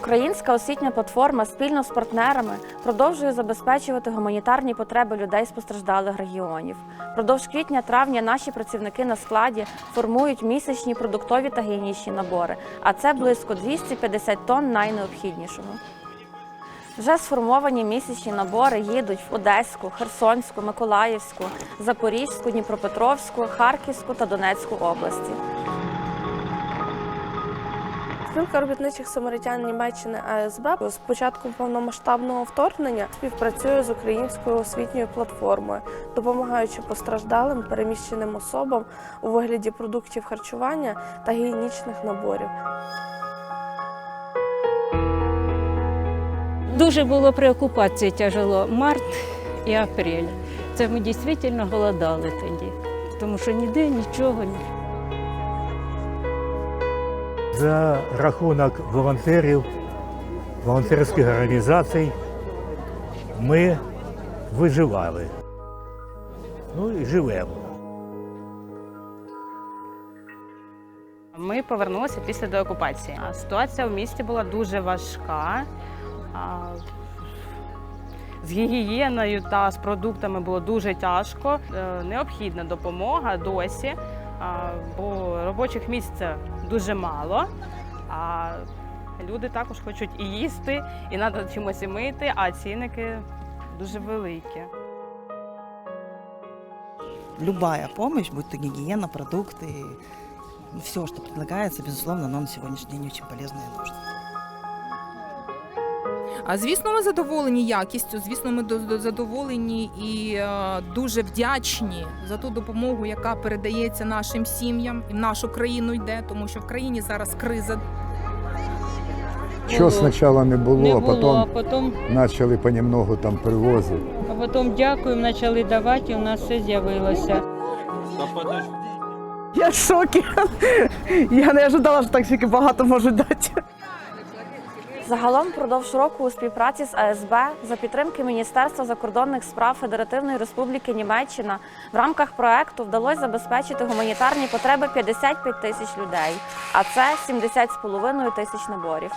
Українська освітня платформа спільно з партнерами продовжує забезпечувати гуманітарні потреби людей з постраждалих регіонів. Продовж квітня-травня наші працівники на складі формують місячні продуктові та гігієнічні набори, а це близько 250 тонн найнеобхіднішого. Вже сформовані місячні набори їдуть в Одеську, Херсонську, Миколаївську, Запорізьку, Дніпропетровську, Харківську та Донецьку області. Спілка робітничих самаритян Німеччини АСБ з початку повномасштабного вторгнення співпрацює з українською освітньою платформою, допомагаючи постраждалим переміщеним особам у вигляді продуктів харчування та гігієнічних наборів. Дуже було при окупації тяжело. Март і апрель. Це ми дійсно голодали тоді, тому що ніде нічого. ні- За рахунок волонтерів, волонтерських організацій ми виживали. Ну і живемо. Ми повернулися після деокупації. Ситуація в місті була дуже важка. З гігієною та з продуктами було дуже тяжко. Е, Необхідна допомога досі, бо робочих місць дуже мало. А люди також хочуть і їсти, і треба чимось і мити, а цінники дуже великі. любая помощь, будь то гигиена, продукты, все, что предлагается, безусловно, нам на сегодняшний день очень полезно и нужно. А звісно, ми задоволені якістю. Звісно, ми до- до- задоволені і е, дуже вдячні за ту допомогу, яка передається нашим сім'ям і в нашу країну йде, тому що в країні зараз криза. Що спочатку не було, Не а було, а потім потім, почали понемногу там привозити. а потім дякуємо, почали давати, і у нас все з'явилося. Я в шокі. Я не ожидала, що так стільки багато можуть дати. Загалом впродовж року у співпраці з АСБ за підтримки Міністерства закордонних справ Федеративної Республіки Німеччина в рамках проекту вдалося забезпечити гуманітарні потреби 55 тисяч людей, а це 70,5 тисяч наборів.